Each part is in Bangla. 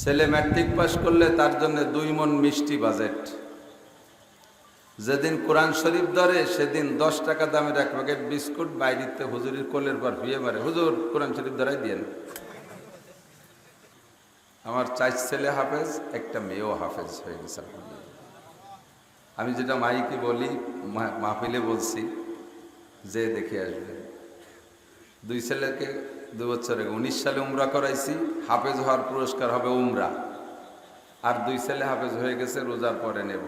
ছেলে ম্যাট্রিক পাশ করলে তার জন্য দুই মন মিষ্টি বাজেট। যেদিন কোরআন শরীফ ধরে, সেদিন দশ টাকা দামের এক প্যাকেট বিস্কুট বাইরিতে হুজুরির কোলের পর ভিয়ে মারে। হুজুর, কোরআন শরীফ ধরাই দিয়ে আমার চার ছেলে হাফেজ, একটা মেয়েও হাফেজ হয়ে গেছে আমি যেটা মাইকে বলি মাহফিলে বলছি, যে দেখে আসবে। দুই ছেলেকে দু বছর আগে। উনিশ সালে উমরা করাইছি, হাফেজ হওয়ার পুরস্কার হবে উমরা। আর দুই সালে হাফেজ হয়ে গেছে, রোজার পরে নেব।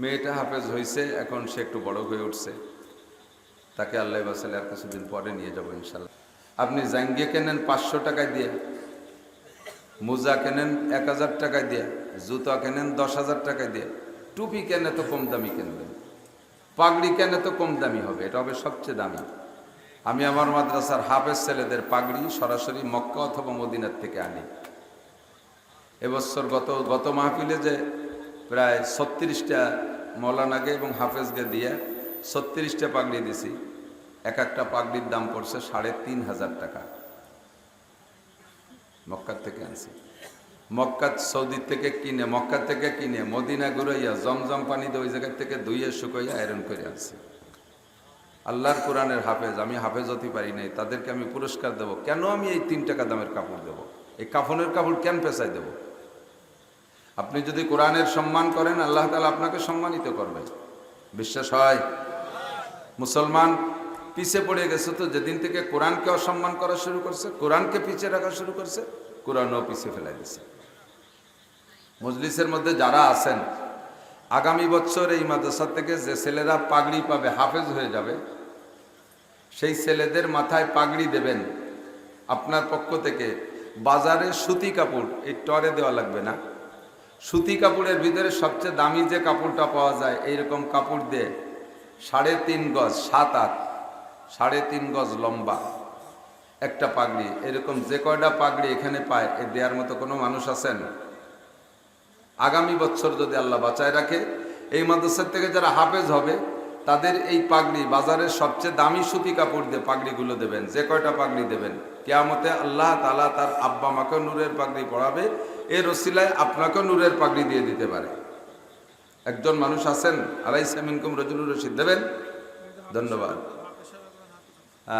মেয়েটা হাফেজ হয়েছে এখন সে একটু বড় হয়ে উঠছে। তাকে আল্লাহ বাসালে আর কিছুদিন পরে নিয়ে যাব ইনশাল্লাহ। আপনি জাঙ্গিয়ে কেনেন পাঁচশো টাকায় দিয়ে, মোজা কেনেন এক হাজার টাকায় দিয়ে, জুতা কেনেন দশ হাজার টাকায় দিয়ে। টুপি কেনে তো কম দামি কেনবেন, পাগড়ি কেনে তো কম দামি হবে, এটা হবে সবচেয়ে দামি। আমি আমার মাদ্রাসার হাফেজ ছেলেদের পাগড়ি সরাসরি মক্কা অথবা মদিনার থেকে আনি। এবছর গত গত মাহফিলে যে প্রায় ছত্রিশটা মৌলানাকে এবং হাফেজকে দিয়ে ছত্রিশটা পাগড়ি দিছি, এক একটা পাগড়ির দাম পড়ছে সাড়ে তিন হাজার টাকা। মক্কার থেকে আনছি। মক্কা সৌদি থেকে কিনে, মক্কা থেকে কিনে, মদিনা ঘুরাইয়া জমজম পানি দিয়ে ওই জায়গা থেকে ধুইয়া শুকাইয়া আয়রন করে আনছি। আল্লাহর কোরআনের হাফেজ, আমি হাফেজ হতে পারি নাই, তাদেরকে আমি পুরস্কার দেব। কেন আমি এই তিন টাকা দামের কাপড় দেব? এই কাফনের কাপড় কেন পেশায় দেব? আপনি যদি কোরআনের সম্মান করেন, আল্লাহ তালা আপনাকে সম্মানিত করবে। বিশ্বাস হয়? মুসলমান পিছে পড়ে গেছে তো, যেদিন থেকে কোরআনকে অসম্মান করা শুরু করছে, কোরআনকে পিছিয়ে রাখা শুরু করছে, কোরআনও পিছিয়ে ফেলাই দিছে। মজলিসের মধ্যে যারা আছেন আগামী বছর এই মাদ্রাসা থেকে যে ছেলেরা পাগড়ি পাবে, হাফেজ হয়ে যাবে, সেই ছেলেদের মাথায় পাগড়ি দেবেন। আপনার পক্ষ থেকে বাজারে সুতি কাপড়, এই টরে দেওয়া লাগবে না। সুতি কাপড়ের ভিতরে সবচেয়ে দামি যে কাপড়টা পাওয়া যায়, এইরকম কাপড় দিয়ে সাড়ে তিন গজ, সাত আট, সাড়ে তিন গজ লম্বা একটা পাগড়ি। এরকম যে কয়টা পাগড়ি এখানে পায়, এ দেওয়ার মতো কোনো মানুষ আছেন? আগামী বছর যদি আল্লাহ বাঁচায় রাখে, এই মাদ্রাসার থেকে যারা হাফেজ হবে, তাদের এই পাগড়ি, বাজারের সবচেয়ে দামি সুতি কাপড় দিয়ে পাগড়িগুলো দেবেন। যে কয়টা পাগড়ি দেবেন? কেয়ামতে আল্লাহ তালা তার আব্বা মাকেও নূরের পাগড়ি পড়াবে এর রসিলায় আপনাকেও নূরের পাগড়ি দিয়ে দিতে পারে। একজন মানুষ আছেন আলাই সামিনকুম রজুলুর রশিদ, দেবেন? ধন্যবাদ।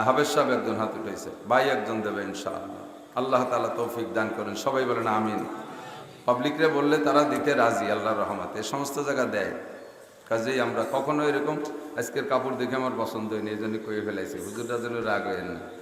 হাফেজ সাহেব একজন হাত উঠেছে ভাই একজন দেবেন ইনশাআল্লাহ। আল্লাহ তালা তৌফিক দান করেন, সবাই বলেন আমিন। পাবলিকরে বললে তারা দিতে রাজি, আল্লাহর রহমাতে। সমস্ত জায়গা দেয়। কাজেই আমরা কখনো এরকম আজকের কাপড় দেখে আমার পছন্দ হয়নি, এই জন্য কয়ে ফেলাইছি। হুজুরটা যেন রাগ হয়নি না।